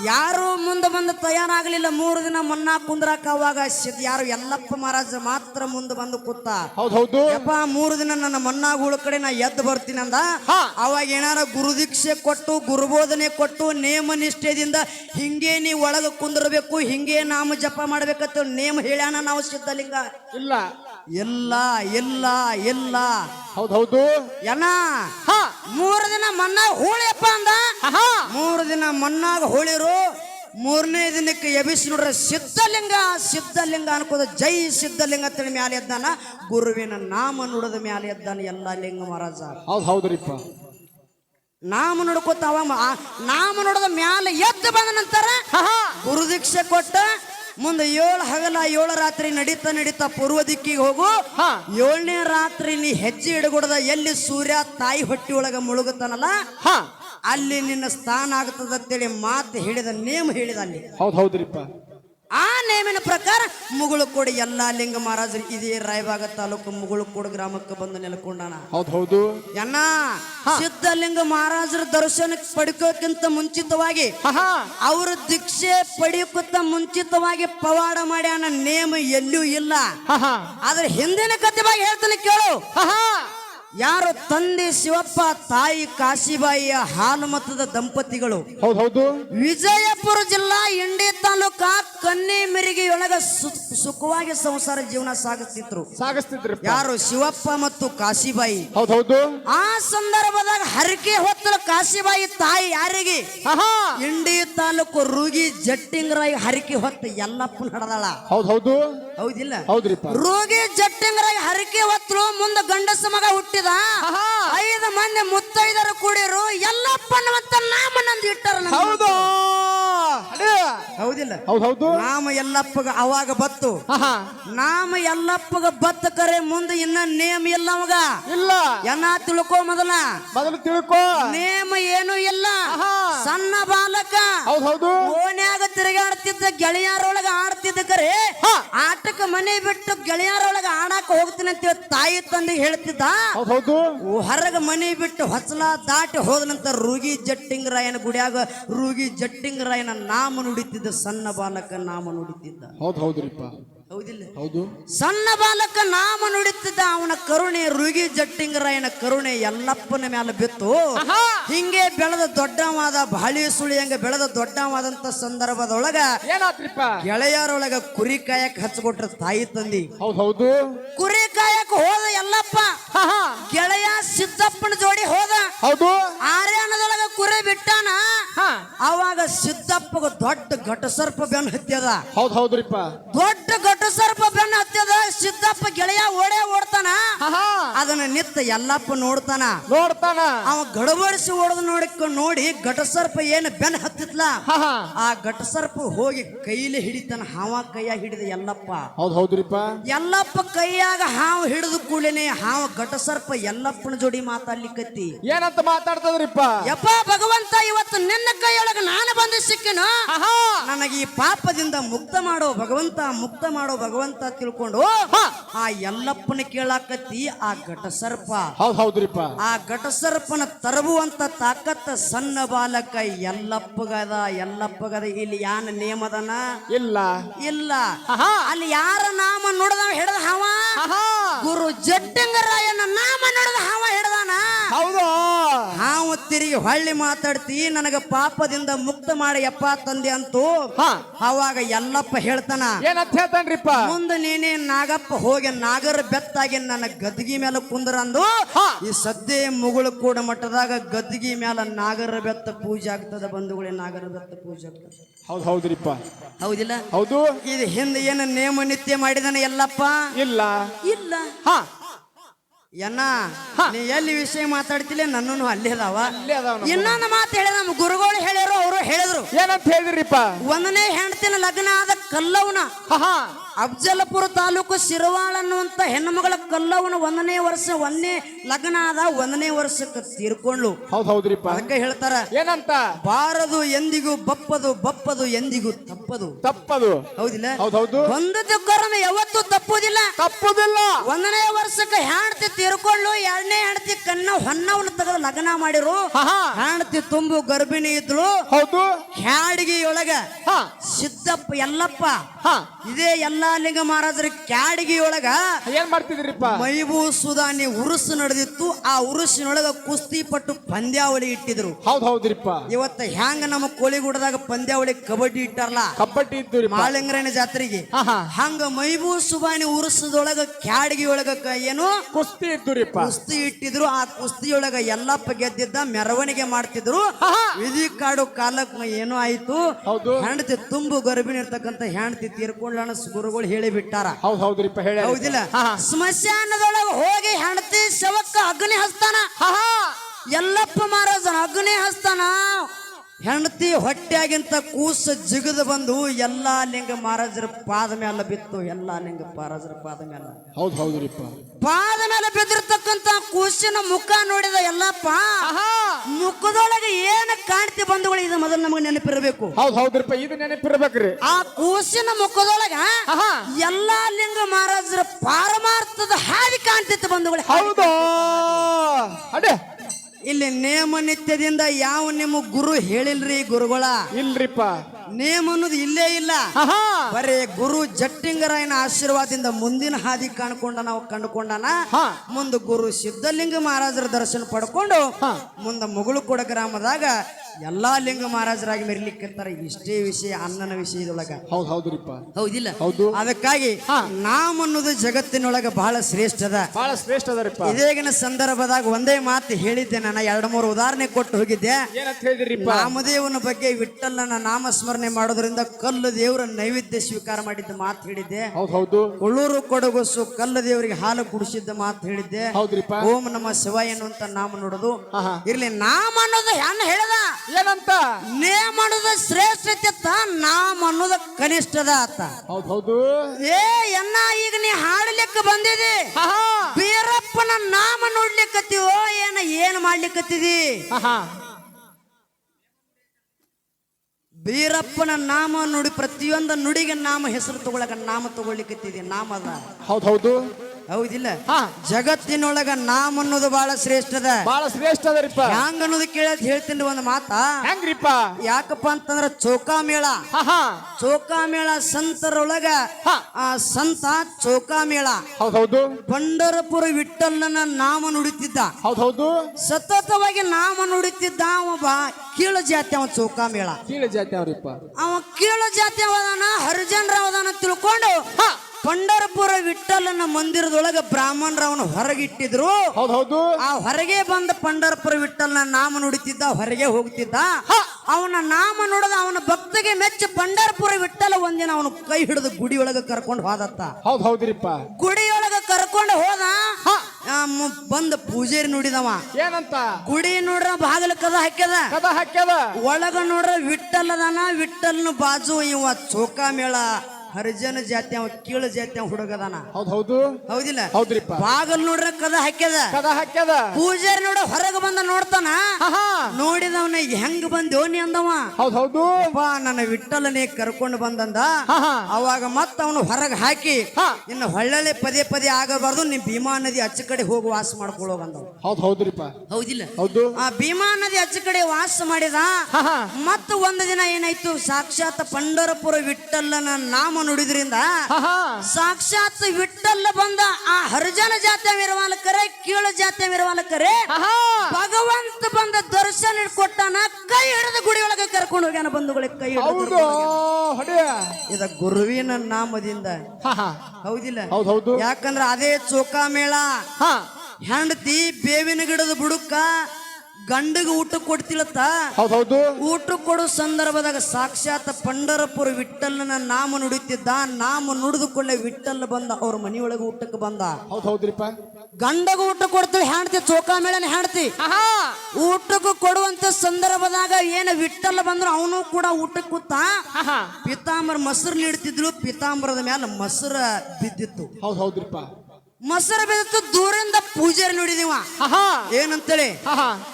ಯಾರು ಮುಂದೆ ಬಂದು ತಯಾರಾಗ್ಲಿಲ್ಲ. ಮೂರು ದಿನ ಮನ್ನಾ ಕುಂದ್ರಾಕ ಅವಾಗ ಯಾರು ಎಲ್ಲಪ್ಪ ಮಹಾರಾಜ ಮಾತ್ರ ಮುಂದೆ ಬಂದು ಕೂತ. ಹೌದೌದು ಹೌದು. ಯಪ್ಪ ಮೂರು ದಿನ ನನ್ನ ಮನ್ನಾಗುಳ ಕಡೆ ನಾ ಎದ್ದು ಬರ್ತೀನಿ ಅಂದ. ಹಾ. ಅವಾಗ ಏನಾರ ಗುರುದೀಕ್ಷೆ ಕೊಟ್ಟು ಗುರುಬೋಧನೆ ಕೊಟ್ಟು ನೇಮ ನಿಷ್ಠೆದಿಂದ ಹಿಂಗೆ ನೀ ಒಳಗ ಕುಂದಿರ್ಬೇಕು ಹಿಂಗೆ ನಾಮ ಜಪ ಮಾಡ್ಬೇಕಂತ ನೇಮ ಹೇಳ್ಯಾನ ನಾವು ಸಿದ್ಧಲಿಂಗ. ಇಲ್ಲ. ಇಲ್ಲ ಎಲ್ಲ ಎಲ್ಲ. ಹೌದು ಹೌದು. ಹಾ. ಮೂರು ದಿನ ಮನ್ನಾಗ ಹೋಳಿಯಪ್ಪ ಅಂದ. ಮೂರು ದಿನ ಮಣ್ಣಾಗ ಹೋಳಿರು. ಮೂರನೇ ದಿನಕ್ಕೆ ಎಬಿಸಿ ನೋಡ್ರೆ ಸಿದ್ಧಲಿಂಗ ಸಿದ್ಧಲಿಂಗ ಅನ್ಕೋದ ಜೈ ಸಿದ್ಧಲಿಂಗ ಅಂತೇಳಿ ಮ್ಯಾಲೆ ಎದ್ದಾನ. ಗುರುವಿನ ನಾಮ ನುಡಿದ ಮ್ಯಾಲೆ ಎದ್ದಾನ ಎಲ್ಲ ಲಿಂಗ ಮಹಾರಾಜ. ಹೌದು ಹೌದ್ರಿಪ್ಪ. ನಾಮ ನೋಡ್ಕೋತ ಅವ ನಾಮ ನುಡಿದ ಮ್ಯಾಲೆ ಎದ್ದು ಬಂದ ನಂತರ. ಗುರುದೀಕ್ಷೆ ಕೊಟ್ಟ ಮುಂದೆ ಏಳು ಹಗಲ ಏಳು ರಾತ್ರಿ ನಡೀತಾ ನಡೀತಾ ಪೂರ್ವ ದಿಕ್ಕಿಗೆ ಹೋಗು. ಹಾ. ಏಳನೇ ರಾತ್ರಿ ನೀ ಹೆಜ್ಜೆ ಇಡಗುಡದ ಎಲ್ಲಿ ಸೂರ್ಯ ತಾಯಿ ಹೊಟ್ಟಿ ಒಳಗ ಮುಳುಗುತ್ತಾನಲ್ಲ? ಹಾ. ಅಲ್ಲಿ ನಿನ್ನ ಸ್ಥಾನ ಆಗ್ತದ ಅಂತೇಳಿ ಮಾತು ಹೇಳಿದ ನೇಮ್ ಹೇಳಿದ ಅಲ್ಲಿ. ಹೌದು ಹೌದ್ರಿಪ್ಪ. ಆ ನೇಮಿನ ಪ್ರಕಾರ ಮುಗುಳುಕೋಡು ಎಲ್ಲಾ ಲಿಂಗ ಮಹಾರಾಜರು ಇದೇ ರಾಯಬಾಗ ತಾಲೂಕು ಮುಗುಳುಕೋಡು ಗ್ರಾಮಕ್ಕೆ ಬಂದು ನೆಲೆಕೊಂಡಾನ ಹೌದು ಹೌದು ಎನ್ನ ಸಿದ್ಧಲಿಂಗ ಮಹಾರಾಜರ ದರ್ಶನ ಪಡ್ಕೋಕ್ಕಿಂತ ಮುಂಚಿತವಾಗಿ. ಅವರ ದೀಕ್ಷೆ ಪಡೆಯೋಕ್ಕಿಂತ ಮುಂಚಿತವಾಗಿ ಪವಾಡ ಮಾಡ್ಯಾನ ನೇಮ ಎಲ್ಲೂ ಇಲ್ಲ. ಆದ್ರೆ ಹಿಂದಿನ ಕತೆ ಬಗ್ಗೆ ಹೇಳ್ತಾನೆ ಕೇಳು. ಯಾರು ತಂದೆ ಶಿವಪ್ಪ ತಾಯಿ ಕಾಶಿಬಾಯಿಯ ಹಾಲುಮತದ ದಂಪತಿಗಳು? ಹೌದೌದು ಹೌದು. ವಿಜಯಪುರ ಜಿಲ್ಲಾ ಇಂಡಿ ತಾಲೂಕ ಕನ್ನಿ ಮಿರಿಗೆಯೊಳಗ ಸುಖವಾಗಿ ಸಂಸಾರ ಜೀವನ ಸಾಗಿಸ್ತಿದ್ರು. ಸಾಗಿಸ್ತಿದ್ರು ಯಾರು ಶಿವಪ್ಪ ಮತ್ತು ಕಾಶಿಬಾಯಿ? ಹೌದೌದು ಹೌದು. ಆ ಸಂದರ್ಭದಾಗ ಹರಕೆ ಹೊತ್ತಲ ಕಾಶಿಬಾಯಿ ತಾಯಿ ಯಾರಿಗೆ. ಇಂಡಿ ತಾಲೂಕು ರೂಗಿ ಜಟ್ಟಿಂಗರಾಯಿ ಹರಕೆ ಹೊತ್ತ ಎಲ್ಲಪ್ಪನ ಹಡದಾಳ. ಹೌದೌದು ಹೌದು. ಹೌದಿಲ್ಲ? ಹೌದ್ರಿ ರೂಗಿ ಜಟ್ಟಿಂಗರಾಯಿ ಹರಕೆ ಹೊತ್ತಲು ಮುಂದೆ ಗಂಡಸ ಮಗ ಹುಟ್ಟಿದ ಆಹಾ. ಐದು ಮಂದಿ ಮುತ್ತೈದರು ಕೂಡಿರು ಎಲ್ಲಪ್ಪನವಂತ ನಾಮ ನಾಮನಂದು ಇಟ್ಟಾರ ಹೌದು. ಹೌದಿಲ್ಲ. ಹೌದು ಹೌದು. ನಾಮ ಎಲ್ಲಪ್ಪಗ ಅವಾಗ ಬತ್ತು. ನಾಮ ಎಲ್ಲಪ್ಪಗ ಬತ್ತ ಕರೆ ಮುಂದೆ ಇನ್ನ ನೇಮ ಇಲ್ಲ ಅವಾಗ. ಇಲ್ಲ. ಎನ್ನ ತಿಳ್ಕೊ ಮೊದಲ? ಮೊದಲು ತಿಳ್ಕೊ. ನೇಮ ಏನು ಇಲ್ಲ. ಸಣ್ಣ ಬಾಲಕ. ಹೌದು ಹೌದು. ಓನ್ಯಾಗ ತಿರುಗಾಡ್ತಿದ್ದ ಗೆಳೆಯರೊಳಗ ಆಡ್ತಿದ್ದ ಕರೆ. ಹಾ. ಆಟಕ್ಕ ಮನೆ ಬಿಟ್ಟು ಗೆಳೆಯರೊಳಗ ಆಡಾಕ ಹೋಗ್ತೀನಿ ಅಂತ ತಾಯಿ ತಂದೆ ಹೇಳ್ತಿದ್ದ. ಹೌದ್ ಹೌದು. ಹೊರಗ ಮನೆ ಬಿಟ್ಟು ಹೊಸಲ ದಾಟಿ ಹೋದ ನಂತರ ರೂಗಿ ಜಟ್ಟಿಂಗರಾಯನ ಗುಡಿಯಾಗ ರೂಗಿ ಜಟ್ಟಿಂಗರಾಯನ ನಾಮ ನುಡಿತಿದ್ದ ಸಣ್ಣ ಬಾಲಕ ನಾಮ ನುಡಿತಿದ್ದ. ಹೌದು ಹೌದ್ರಿಪ್ಪ. ಹೌದಿಲ್ಲ? ಹೌದು. ಸಣ್ಣ ಬಾಲಕ ನಾಮ ನುಡಿತಿದ್ದ ಅವನ ಕರುಣೆ ರುಗಿ ಜಟ್ಟಿಂಗರಾಯನ ಕರುಣೆ ಎಲ್ಲಪ್ಪನ ಮೇಲೆ ಬಿತ್ತು. ಹಿಂಗೆ ಬೆಳೆದ ದೊಡ್ಡವಾದ ಬಾಳಿ ಸುಳಿ ಹಂಗ ಬೆಳೆದ ದೊಡ್ಡವಾದಂತ ಸಂದರ್ಭದೊಳಗ ಗೆಳೆಯರೊಳಗ ಕುರಿ ಕಾಯಕ್ ಹಚ್ಕೊಟ್ರ ತಾಯಿ ತಂದಿ. ಹೌದ್ ಹೌದು. ಕುರಿ ಕಾಯಕ್ ಹೋದ ಎಲ್ಲಪ್ಪ. ಗೆಳೆಯ ಸಿದ್ದಪ್ಪನ ಜೋಡಿ ಹೋದ. ಹೌದು. ಆರ್ಯಾನದೊಳಗ ಕುರಿ ಬಿಟ್ಟಾನ. ಹಾ. ಅವಾಗ ಸಿದ್ದಪ್ಪಗ ದೊಡ್ಡ ಘಟಸರ್ಪ ಬೆನ್ ಹತ್ಯದ. ಹೌದ್ ಹೌದ್ರಿಪ್ಪ. ದೊಡ್ಡ ಘಟಸರ್ಪ ಬೆನ್ ಹತ್ತದ ಸಿದ್ದಪ್ಪ ಗೆಳೆಯ ಓಡೇ ಓಡ್ತಾನ. ಅದನ್ನ ನಿತ್ತ ಎಲ್ಲಪ್ಪ ನೋಡ್ತಾನ. ನೋಡ್ತಾನ. ಅವ ಗಡಬಡಿಸಿ ಓಡದ್ ನೋಡಿಕೊಂಡು ನೋಡಿ ಘಟಸರ್ಪ ಏನು ಬೆನ್ ಹತ್ತಿತ್ಲ. ಆ ಘಟಸರ್ಪ ಹೋಗಿ ಕೈಲಿ ಹಿಡಿತಾನ ಹಾವ ಕೈಯ ಹಿಡಿದ ಎಲ್ಲಪ್ಪ. ಹೌದ್ ಹೌದ್ರಿಪ್ಪ. ಎಲ್ಲಪ್ಪ ಕೈಯಾಗ ಹಾವು ಹಿಡಿದು ಕೂಡಲೇ ಹಾವ ಘಟಸರ್ಪ ಎಲ್ಲಪ್ಪನ ಜೋಡಿ ಮಾತಾಡ್ಲಿಕ್ಕತ್ತಿ ಏನಂತ ಮಾತಾಡ್ತದ್ರಿಪ್ಪ? ಯಪ್ಪ ಭಗವಂತ ಇವತ್ತು ನಿನ್ನ ಕೈಯೊಳಗ ನಾನು ಬಂದು ಸಿಕ್ಕಿನು. ನನಗೆ ಈ ಪಾಪದಿಂದ ಮುಕ್ತ ಮಾಡೋ ಭಗವಂತ ಮುಕ್ತ ಮಾಡೋ ಭಗವಂತ ತಿಳ್ಕೊಂಡು ಆ ಎಲ್ಲಪ್ಪನ ಕೇಳಾಕತ್ತಿ ಆ ಹೌದ್ ಹೌದ್ರಿಪ್ಪ. ಆ ಘಟಸರ್ಪನ ತರಬುವಂತ ತಾಕತ್ತ ಸಣ್ಣ ಬಾಲಕ ಎಲ್ಲಪ್ಪಗದ ಎಲ್ಲಪ್ಪಗದ. ಇಲ್ಲಿ ಯಾನ ನೇಮದನ? ಇಲ್ಲ. ಇಲ್ಲ. ಅಲ್ಲಿ ಯಾರ ನಾಮ ನೋಡದ ಹಿಡದ ಹಾವ. ಗುರು ಜಡ್ಡಂಗರಾಯನ ನಾಮ ನೋಡದ ಹವಾ ಹಿಡದಾನ ಹೌದು. ಹಾವು ತಿರುಗಿ ಹೊಳ್ಳಿ ಮಾತಾಡ್ತಿ ನನಗ ಪಾಪದಿಂದ ಮುಕ್ತ ಮಾಡಿ ಅಪ್ಪ ತಂದೆ ಅಂತೂ. ಅವಾಗ ಎಲ್ಲಪ್ಪ ಹೇಳ್ತಾನ ಏನಂತ ಹೇಳ್ತಾನ್ರಿಪ್ಪ? ಮುಂದೆ ನೀನೇ ನಾಗಪ್ಪ ಹೋಗಿ ನಾಗರ ಬೆತ್ತಾಗಿ ನನ್ನ ಗದ್ಗಿ ಮೇಲೆ ಕುಂದ್ರಂದು. ಈ ಸದ್ಯ ಮುಗುಳು ಕೂಡ ಮಟ್ಟದಾಗ ಗದ್ಗಿ ಮೇಲೆ ನಾಗರ ಬೆತ್ತ ಪೂಜೆ ಆಗ್ತದ ಬಂಧುಗಳೇ ನಾಗರ ಬೆತ್ತ ಪೂಜೆ ಆಗ್ತದ. ಹೌದ್ ಹೌದ್ರಿಪ್ಪ. ಹೌದಿಲ್ಲ? ಹೌದು. ಇದು ಹಿಂದೆ ಏನು ನೇಮ ನಿತ್ಯ ಮಾಡಿದಾನೆ ಎಲ್ಲಪ್ಪ? ಇಲ್ಲ. ಇಲ್ಲ. ಹಾ. ಎನ್ನ ನೀ ಎಲ್ಲಿ ವಿಷಯ ಮಾತಾಡ್ತಿಲ್ಲ ನನ್ನೂ ಅಲ್ಲೇ ಅದಾವ. ಇನ್ನೊಂದು ಮಾತು ಹೇಳಿದ ನಮ್ಮ ಗುರುಗಳು ಹೇಳಿದ್ರು ಅವರು ಹೇಳಿದ್ರು. ಏನಂತ ಹೇಳಿದ್ರಿಪ್ಪ? ಒಂದನೇ ಹೆಂಡತಿನ ಲಗ್ನ ಆದ ಕಲ್ಲವನ ಅಫಜಲಪುರ ಅಫ್ಜಲಪುರ ತಾಲೂಕು ಶಿರವಾಳ ಅನ್ನುವಂತ ಹೆಣ್ಣುಮಗಳ ಕಲ್ಲವನ ಒಂದನೇ ವರ್ಷ ಒಂದನೇ ಲಗ್ನ ಆದ ಒಂದನೇ ವರ್ಷಕ್ಕೆ ತೀರ್ಕೊಂಡ್ಲು ಹೌದ್ ಹೌದ್ರಿಪ್ಪ. ಅದಕ್ಕೆ ಹೇಳ್ತಾರ ಏನಂತ? ಬಾರದು ಎಂದಿಗೂ ಬಪ್ಪದು ಬಪ್ಪದು ಎಂದಿಗೂ ತಪ್ಪದು. ತಪ್ಪದು. ಹೌದಿಲ್ಲ? ಹೌದ್ ಹೌದು. ಬಂದದ್ದು ಕರ್ಮ ಯಾವತ್ತೂ ತಪ್ಪುದಿಲ್ಲ. ತಪ್ಪುದಿಲ್ಲ. ಒಂದನೇ ವರ್ಷಕ್ಕೆ ಹೆಂಡತಿ ತೀರ್ಕೊಳ್ಳು ಎರಡನೇ ಹೆಂಡತಿ ಕನ್ನ ಹೊನ್ನವನ್ನ ತೆಗೆದು ಲಗ್ನ ಮಾಡಿರು. ಹೆಂಡತಿ ತುಂಬು ಗರ್ಭಿಣಿ ಇದ್ಳು ಹೌದು. ಕ್ಯಾಡಗಿ ಒಳಗ ಸಿದ್ದಪ್ಪ ಎಲ್ಲಪ್ಪ ಹಾ. ಇದೇ ಎಲ್ಲಾ ಲಿಂಗ ಮಹಾರಾಜರ ಕ್ಯಾಡಗಿ ಒಳಗ ಏನ್ ಮಾಡ್ತಿದ್ರಿಪ್ಪ ಮೈಬೂ ಸುಧಾನಿ ಉರುಸು ನಡೆದಿತ್ತು. ಆ ಉರುಸಿನೊಳಗ ಕುಸ್ತಿ ಪಟ್ಟು ಪಂದ್ಯಾವಳಿ ಇಟ್ಟಿದ್ರು. ಹೌದ್ ಹೌದ್ರಿಪ್ಪ ಇವತ್ತ ಹ್ಯಾಂಗ ನಮ್ಮ ಕೋಳಿಗೂಡದಾಗ ಪಂದ್ಯಾವಳಿ ಕಬಡ್ಡಿ ಇಟ್ಟಾರಲ್ಲ? ಕಬಡ್ಡಿ ಇದ್ದು ಮಾಳಿಂಗರನ ಜಾತ್ರೆಗೆ. ಹಂಗ ಮೈಬೂ ಸುಬಾನಿ ಉರುಸದೊಳಗ ಕ್ಯಾಡಗಿ ಒಳಗ ಏನು? ಕುಸ್ತಿ. ಇದ್ದುರಿಪ್ಪ ಕುಸ್ತಿ ಇಟ್ಟಿದ್ರು ಆ ಕುಸ್ತಿಯೊಳಗ ಎಲ್ಲಪ್ಪ ಗೆದ್ದಿದ್ದ ಮೆರವಣಿಗೆ ಮಾಡ್ತಿದ್ರು. ವಿಧಿ ಕಾಡು ಕಾಲಕ್ ಏನೋ ಆಯ್ತು. ಹೌದು. ಹೆಂಡತಿ ತುಂಬು ಗರ್ಭಿಣಿ ಇರ್ತಕ್ಕಂತ ಹೆಂಡತಿ ತೀರ್ಕೊಂಡ್ಲಣ ಗುರುಗಳು ಹೇಳಿ ಬಿಟ್ಟಾರ ಹೌದ್ ಹೌದ್ರಿಪ್ಪ ಹೇಳಿ ಹೌದಿಲ್ಲ? ಸ್ಮಶಾನದೊಳಗ ಹೋಗಿ ಹೆಂಡತಿ ಶವಕ್ಕ ಅಗ್ನಿ ಹಸ್ತಾನ ಎಲ್ಲಪ್ಪ ಮಹಾರಾಜ ಅಗ್ನಿ ಹಸ್ತಾನ ಹೆಂಡತಿ ಹೊಟ್ಟೆಯಾಗಿಂತ ಕೂಸ ಜಿಗದು ಬಂದು ಎಲ್ಲಾ ಲಿಂಗ ಮಹಾರಾಜರ ಪಾದ ಮೇಲೆ ಬಿತ್ತು ಎಲ್ಲಾ ಲಿಂಗ ಮಹಾರಾಜರ ಪಾದ ಮೇಲೆ ಹೌದು ಹೌದ್ರಿಪ್ಪ. ಪಾದ ಮೇಲೆ ಬಿದ್ದಿರ್ತಕ್ಕಂತ ಕೂಸಿನ ಮುಖ ನೋಡಿದ ಎಲ್ಲಪ್ಪ ಮುಖದೊಳಗೆ ಏನು ಕಾಣ್ತಿ ಬಂಧುಗಳು ಇದು ಮೊದಲು ನಮಗೆ ನೆನಪಿರಬೇಕು. ಹೌದು ಹೌದ್ರಿಪ್ಪ ಇದು ನೆನಪಿರ್ಬೇಕ್ರಿ. ಆ ಕೂಸಿನ ಮುಖದೊಳಗ ಎಲ್ಲಾ ಲಿಂಗ ಮಹಾರಾಜರ ಪಾರಮಾರ್ಥದ ಹಾದಿ ಕಾಣ್ತಿತ್ತು ಬಂಧುಗಳು. ಹೌದು? ಅಡೆ ಇಲ್ಲಿ ನೇಮ ನಿತ್ಯದಿಂದ ಯಾವ ನಿಮ್ಮ ಗುರು ಹೇಳಿಲ್ರಿ ಗುರುಗಳ? ಇಲ್ರಿಪ್ಪ. ನೇಮ ಅನ್ನೋದು ಇಲ್ಲೇ ಇಲ್ಲ. ಬರೀ ಗುರು ಜಟ್ಟಿಂಗರಾಯನ ಆಶೀರ್ವಾದದಿಂದ ಮುಂದಿನ ಹಾದಿ ಕಾಣ್ಕೊಂಡ ನಾವು ಕಂಡುಕೊಂಡನ. ಮುಂದೆ ಗುರು ಸಿದ್ಧಲಿಂಗ ಮಹಾರಾಜರ ದರ್ಶನ ಪಡ್ಕೊಂಡು. ಮುಂದೆ ಮುಗುಳುಕೊಡ ಗ್ರಾಮದಾಗ ಎಲ್ಲಾ ಲಿಂಗ ಮಹಾರಾಜರಾಗಿ ಮೆರಿಲಿಕ್ಕಿರ್ತಾರ. ಇಷ್ಟೇ ವಿಷಯ ಅನ್ನನ ವಿಷಯದೊಳಗ. ಹೌದು ಹೌದ್ರಿಪ್ಪ. ಹೌದಿಲ್ಲ? ಹೌದು. ಅದಕ್ಕಾಗಿ ನಾಮ ಅನ್ನೋದು ಜಗತ್ತಿನೊಳಗ ಬಹಳ ಶ್ರೇಷ್ಠದ. ಬಹಳ ಶ್ರೇಷ್ಠ ಅದರಿಪ್ಪ ಇದೇಗಿನ ಸಂದರ್ಭದಾಗ ಒಂದೇ ಮಾತು ಹೇಳಿದ್ದೆ ನಾನು. ಎರಡು ಮೂರು ಉದಾಹರಣೆ ಕೊಟ್ಟು ಹೋಗಿದ್ದೆ. ರಾಮದೇವನ ಹೇಳಿದ್ರಿಪ್ಪ? ನಾಮದೇವನ ಬಗ್ಗೆ ವಿಠಲನ ನಾಮಸ್ಮರಣೆ ಮಾಡೋದ್ರಿಂದ ಕಲ್ಲು ದೇವರ ನೈವೇದ್ಯ ಸ್ವೀಕಾರ ಮಾಡಿದ್ದ ಮಾತು ಹೇಳಿದ್ದೆ. ಹೌದು ಹೌದು. ಕೊಳ್ಳೂರು ಕೊಡಗುಸು ಕಲ್ಲು ದೇವರಿಗೆ ಹಾಲು ಕುಡಿಸಿದ್ದ ಮಾತು ಹೇಳಿದ್ದೆ. ಹೌದ್ರಿಪ್ಪ. ಓಂ ನಮ್ಮ ಶಿವ ಎನ್ನುವಂತ ನಾಮ ನೋಡೋದು. ಇರ್ಲಿ ನಾಮ ಅನ್ನೋದು ಹೆಣ್ಣು ಹೇಳ್ದ? ಏನಂತ? ನೇಮ್ ಅನ್ನೋದು ಶ್ರೇಷ್ಠತೆ ನಾಮ ಅನ್ನೋದ ಕನಿಷ್ಠದ ಆತ. ಹೌದ್ ಹೌದು ಏ ಎನ್ನ ಈಗ ನೀ ಹಾಡಲಿಕ್ಕೆ ಬಂದಿದಿ? ಬೀರಪ್ಪನ ನಾಮ ನೋಡ್ಲಿಕ್ಕತ್ತೀವೋ ಏನ ಏನ್ ಮಾಡ್ಲಿಕ್ಕತ್ತಿದಿ? ಬೀರಪ್ಪನ ನಾಮ ನುಡಿ ಪ್ರತಿಯೊಂದು ನುಡಿಗೆ ನಾಮ ಹೆಸರು ತಗೊಳಕ ನಾಮ ತಗೊಳ್ಲಿಕ್ಕತ್ತಿದಿ ನಾಮದ ಹೌದು ಹೌದು ಹೌದಿಲ್ಲ. ಜಗತ್ತಿನೊಳಗ ನಾಮ ಅನ್ನೋದು ಬಹಳ ಶ್ರೇಷ್ಠದ. ಬಹಳ ಶ್ರೇಷ್ಠ ಅದರಿಪ್ಪ ಹ್ಯಾಂಗ ಅನ್ನೋದು ಕೇಳದ್ ಹೇಳ್ತೀನಿ ಒಂದು ಮಾತಾ. ಹೆಂಗ್ರಿಪ್ಪ ಯಾಕಪ್ಪ ಅಂತಂದ್ರ ಚೌಕಾ ಮೇಳ ಚೌಕಾ ಮೇಳ ಸಂತರೊಳಗ ಸಂತ ಚೌಕಾ ಮೇಳ ಹೌದು. ಪಂಡರಪುರ ವಿಠಲ್ಲನ ನಾಮ ನುಡಿತಿದ್ದ ಹೌದೌದು ಹೌದು. ಸತತವಾಗಿ ನಾಮ ನುಡಿತಿದ್ದ ಒಬ್ಬ ಕೀಳು ಜಾತಿ ಅವ ಚೌಕಾಮೇಳ. ಕೀಳ ಜಾತಿ ಅವ್ರಿಪ್ಪ. ಅವ ಕೀಳು ಜಾತಿ ಅವದಾನ ಹರಿಜನ್ರ ಅವದಾನ ತಿಳ್ಕೊಂಡು ಹಾ. ಪಂಡರಪುರ ವಿಠಲನ ಮಂದಿರದೊಳಗ ಬ್ರಾಹ್ಮಣರ ಅವನು ಹೊರಗಿಟ್ಟಿದ್ರು. ಹೌದ್ ಆ ಹೊರಗೆ ಬಂದ ಪಂಡರಪುರ ವಿಠಲನ ನಾಮ ನುಡಿತಿದ್ದ ಹೊರಗೆ ಹೋಗ್ತಿದ್ದ. ಅವನ ನಾಮ ನೋಡದ ಅವನ ಭಕ್ತಿಗೆ ಮೆಚ್ಚ ಪಂಡರಪುರ ವಿಠಲ ಒಂದಿನ ಅವನು ಕೈ ಹಿಡಿದು ಗುಡಿಯೊಳಗ ಕರ್ಕೊಂಡು ಹೋದತ್ತ. ಹೌದ್ ಹೌದ್ರಿಪ್ಪ ಗುಡಿಯೊಳಗ ಕರ್ಕೊಂಡು ಹೋದ ಬಂದ ಪೂಜಾರಿ ನುಡಿದವ. ಏನಂತ? ಗುಡಿ ನೋಡ್ರ ಬಾಗಿಲು ಕದ ಹಾಕ್ಯದ. ಕದ ಹಾಕ್ಯದ? ಒಳಗ ನೋಡ್ರ ವಿಠಲ್ ಅದಾನ ವಿಠಲ್ನ ಬಾಜು ಇವ ಚೌಕಾಮೇಳ. ಹರಿಜನ ಜಾತಿ ಅವ ಕೀಳು ಜಾತಿ ಅವ ಹುಡುಗದಾನ. ಹೌದ್ ಹೌದು. ಹೌದಿಲ್ಲ? ಹೌದ್ರಿಪ್ಪ. ಬಾಗಲ್ ನೋಡ್ರ ಕದ ಹಾಕ್ಯದ? ಕದ ಹಾಕ್ಯದ? ಪೂಜಾರಿ ನೋಡ ಹೊರಗೆ ಬಂದ ನೋಡ್ತಾನ? ನೋಡಿದವನ ಹೆಂಗ್ ಬಂದೇವ್ ನೀ ಅಂದವ? ಹೌದ್ ಹೌದು. ಅಪ್ಪ ನನ್ನ ವಿಠಲನೇ ಕರ್ಕೊಂಡು ಬಂದಂದ? ಅವಾಗ ಮತ್ತ ಅವನು ಹೊರಗೆ ಹಾಕಿ. ಇನ್ನು ಹೊಳ್ಳಲೆ ಪದೇ ಪದೇ ಆಗಬಾರ್ದು ನಿಮ್ ಭೀಮಾ ನದಿ ಅಚ್ಚ ಕಡೆ ಹೋಗಿ ವಾಸ ಮಾಡ್ಕೊಳ್ಳೋ ಬಂದವ ಹೌದ್ ಹೌದ್ರಿಪ್ಪ. ಹೌದಿಲ್ಲ? ಹೌದು. ಆ ಭೀಮಾ ನದಿ ಅಚ್ಚ ಕಡೆ ವಾಸ ಮಾಡಿದ? ಮತ್ತ ಒಂದ್ ದಿನ ಏನಾಯ್ತು? ಸಾಕ್ಷಾತ್ ಪಂಡರಪುರ ವಿಠಲನ ನಾಮ ನುಡಿದ್ರಿಂದ ಸಾಕ್ಷಾತ್ ವಿಠಲ್ಲ ಬಂದ ಆ ಹರಿಜನ ಜಾತಿಯ ಮಿರವಾಲಕರೇ ಕೀಳು ಜಾತಿಯ ಮಿರವಾಲಕರೇ ಹಾ ಹಾ. ಭಗವಂತ ಬಂದ ದರ್ಶನ ಕೊಟ್ಟಾನ ಕೈ ಹಿಡಿದ ಗುಡಿ ಒಳಗೆ ಕರ್ಕೊಂಡು ಹೋಗ್ಯಾನ ಬಂಧುಗಳಿಗೆ ಕೈ ಹಿಡಿದು. ಇದ ಗುರುವಿನ ನಾಮದಿಂದ. ಹೌದಿಲ್ಲ? ಹೌದ್ ಹೌದು. ಯಾಕಂದ್ರ ಅದೇ ಚೌಕಾಮೇಳ. ಹಾ. ಹೆಂಡತಿ ಬೇವಿನ ಗಿಡದ ಬುಡಕ್ಕ ಗಂಡಗ ಊಟ ಕೊಡ್ತಿಲತ್ತ? ಹೌದೌದು ಹೌದು. ಊಟ ಕೊಡೋ ಸಂದರ್ಭದಾಗ ಸಾಕ್ಷಾತ್ ಪಂಡರಪುರ ವಿಠಲ್ನ ನಾಮ ನುಡಿತಿದ್ದ ನಾಮ ನುಡಿದುಕೊಳ್ಳೆ ವಿಠಲ್ ಬಂದ ಅವ್ರ ಮನಿಯೊಳಗೆ ಊಟಕ್ಕೆ ಬಂದ. ಹೌದ್ ಹೌದ್ರಿಪ್ಪ. ಗಂಡಗ ಊಟ ಕೊಡ್ತೀವಿ ಹೆಂಡತಿ ಚೌಕಾಮೇಳನ ಹೆಂಡತಿ. ಹಾ ಹಾ ಊಟಕ್ಕೆ ಕೊಡುವಂತ ಸಂದರ್ಭದಾಗ ಏನ ವಿಠಲ್ ಬಂದ್ರು ಅವನು ಕೂಡ ಊಟಕ್ಕೆ ಕೂತ. ಪಿತಾಂಬರ ಮೊಸರು ನೀಡ್ತಿದ್ರು ಪಿತಾಂಬರದ ಮ್ಯಾಲ ಮೊಸರ ಬಿದ್ದಿತ್ತು. ಹೌದ್ ಹೌದ್ರಿಪ್ಪ. ಮೊಸರು ಬೆದತ್ತು ದೂರಿಂದ ಪೂಜಾರಿ ನೋಡಿದೀವ ಏನಂತೇಳಿ?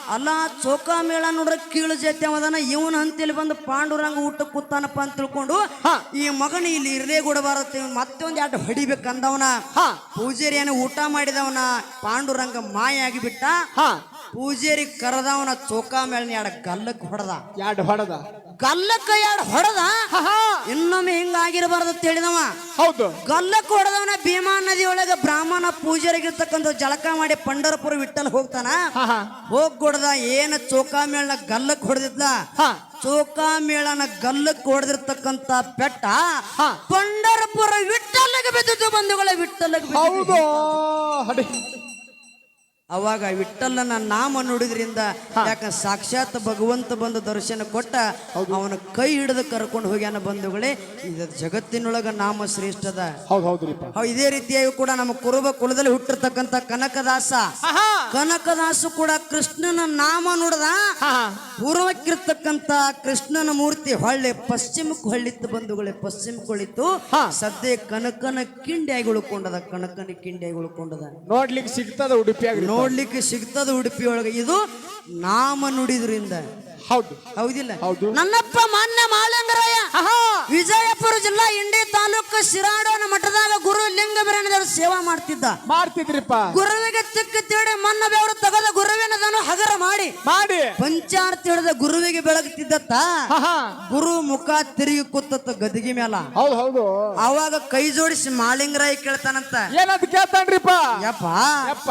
ಅಲ್ಲ ಚೌಕಾ ಮೇಳ ನೋಡ್ರ ಕೀಳು ಜೈತೆ ಅವದಾನ ಇವನ ಅಂತೇಳಿ ಬಂದು ಪಾಂಡುರಂಗ ಊಟ ಕೂತಾನಪ್ಪ ಅಂತ ತಿಳ್ಕೊಂಡು ಹಾ. ಈ ಮಗನ ಇಲ್ಲಿ ಇರ್ಲೇ ಮತ್ತೆ ಮತ್ತೊಂದ್ ಎರಡು ಹೊಡಿಬೇಕಂದವನ. ಹಾ. ಪೂಜಾರಿ ಏನು ಊಟ ಮಾಡಿದವನ ಪಾಂಡುರಂಗ ಮಾಯ ಆಗಿಬಿಟ್ಟ. ಹಾ. ಪೂಜಾರಿ ಕರೆದವನ ಚೌಕಾ ಮೇಳನ ಎರಡು ಗಲ್ಲಕ್ಕೆ ಹೊಡೆದ. ಎರಡು ಹೊಡದ? ಗಲ್ಲಕ್ಕ ಎರಡು ಹೊಡೆದ ಇನ್ನೊಮ್ಮೆ ಹಿಂಗಾಗಿರಬಾರ್ದು ಅಂತ ಹೇಳಿದವ. ಹೌದು. ಗಲ್ಲಕ್ಕೆ ಹೊಡೆದವನ ಭೀಮಾ ನದಿ ಒಳಗ ಬ್ರಾಹ್ಮಣ ಪೂಜಾರಿಗಿರ್ತಕ್ಕಂಥ ಜಳಕ ಮಾಡಿ ಪಂಡರಪುರ ವಿಠಲ್ ಹೋಗ್ತಾನ. ಹಾ ಹಾ. ಹೋಗ್ ಕೊಡ್ದ ಏನ ಚೋಕಾ ಮೇಳನ ಗಲ್ಲಕ್ ಹೊಡೆದಿದ್ದ? ಹಾ. ಚೌಕಾ ಮೇಳನ ಗಲ್ಲಕ್ ಹೊಡೆದಿರ್ತಕ್ಕಂತ ಬೆಟ್ಟ ಹಾ. ಪಂಡರಪುರ ವಿಟ್ಟಲ್ಲಿಗೆ ಬಿದ್ದಿದ್ದು ಬಂಧುಗಳ ವಿಟ್ಟಲ್ಲಿಗೆ. ಹೌದು. ಅವಾಗ ವಿಠಲನ ನಾಮ ನುಡಿದ್ರಿಂದ ಯಾಕ ಸಾಕ್ಷಾತ್ ಭಗವಂತ ಬಂದು ದರ್ಶನ ಕೊಟ್ಟ ಅವನ ಕೈ ಹಿಡಿದು ಕರ್ಕೊಂಡು ಹೋಗ್ಯಾನ ಬಂಧುಗಳೇ ಇದ ಜಗತ್ತಿನೊಳಗ ನಾಮ ಶ್ರೇಷ್ಠದ. ಇದೇ ರೀತಿಯಾಗಿ ಕೂಡ ನಮ್ಮ ಕುರುಬ ಕುಲದಲ್ಲಿ ಹುಟ್ಟಿರ್ತಕ್ಕಂಥ ಕನಕದಾಸ. ಕನಕದಾಸು ಕೂಡ ಕೃಷ್ಣನ ನಾಮ ನುಡ್ದ ಹಾ ಪೂರ್ವಕ್ಕಿರ್ತಕ್ಕಂಥ ಕೃಷ್ಣನ ಮೂರ್ತಿ ಹೊಳ್ಳೆ ಪಶ್ಚಿಮಕ್ಕೆ ಹೊಳ್ಳಿತ್ತು ಬಂಧುಗಳೇ ಪಶ್ಚಿಮಕ್ಕೆ ಹೊಳಿತು ಹಾ. ಸದ್ಯ ಕನಕನ ಕಿಂಡಿಯಾಗಿ ಉಳ್ಕೊಂಡದ ಕನಕನ ಕಿಂಡಿಯಾಗಿ ಉಳ್ಕೊಂಡದ. ನೋಡ್ಲಿಕ್ಕೆ ಸಿಗ್ತದ ಉಡುಪಿಯಾಗಿ ನೋಡ್ಲಿಕ್ಕೆ ಸಿಗ್ತದ ಉಡುಪಿಯೊಳಗೆ. ಇದು ನಾಮ ನುಡಿದ್ರಿಂದ. ಹೌದು. ಹೌದಿಲ್ಲ? ಹೌದು. ನನ್ನಪ್ಪ ಮಾನ್ಯ ಮಾಳಂಗರಾಯ ವಿಜಯಪುರ ಜಿಲ್ಲಾ ಇಂಡಿ ತಾಲೂಕು ಶಿರಾಡೋನ ಮಠದಾಗ ಗುರು ಲಿಂಗ ಬಿರಾಣಿದವರು ಸೇವಾ ಮಾಡ್ತಿದ್ದ. ಮಾಡ್ತಿದ್ರಿಪ್ಪ. ಗುರುವಿಗೆ ತಿಕ್ಕ ತಿಳಿ ಮನ್ನ ಬೆವರು ತಗದ ಗುರುವಿನದನ್ನು ಹಗರ ಮಾಡಿ. ಮಾಡಿ. ಪಂಚಾರ್ತಿ ಹಿಡಿದ ಗುರುವಿಗೆ ಬೆಳಗ್ತಿದ್ದತ್ತ. ಗುರು ಮುಖ ತಿರುಗಿ ಕೂತತ್ತ ಗದಗಿ ಮೇಲ ಹೌದು ಹೌದು. ಅವಾಗ ಕೈ ಜೋಡಿಸಿ ಮಾಳಿಂಗರಾಯ ಕೇಳ್ತಾನಂತ. ಏನಂತ ಕೇಳ್ತಾನ್ರಿಪ್ಪ? ಯಪ್ಪ. ಯಪ್ಪ.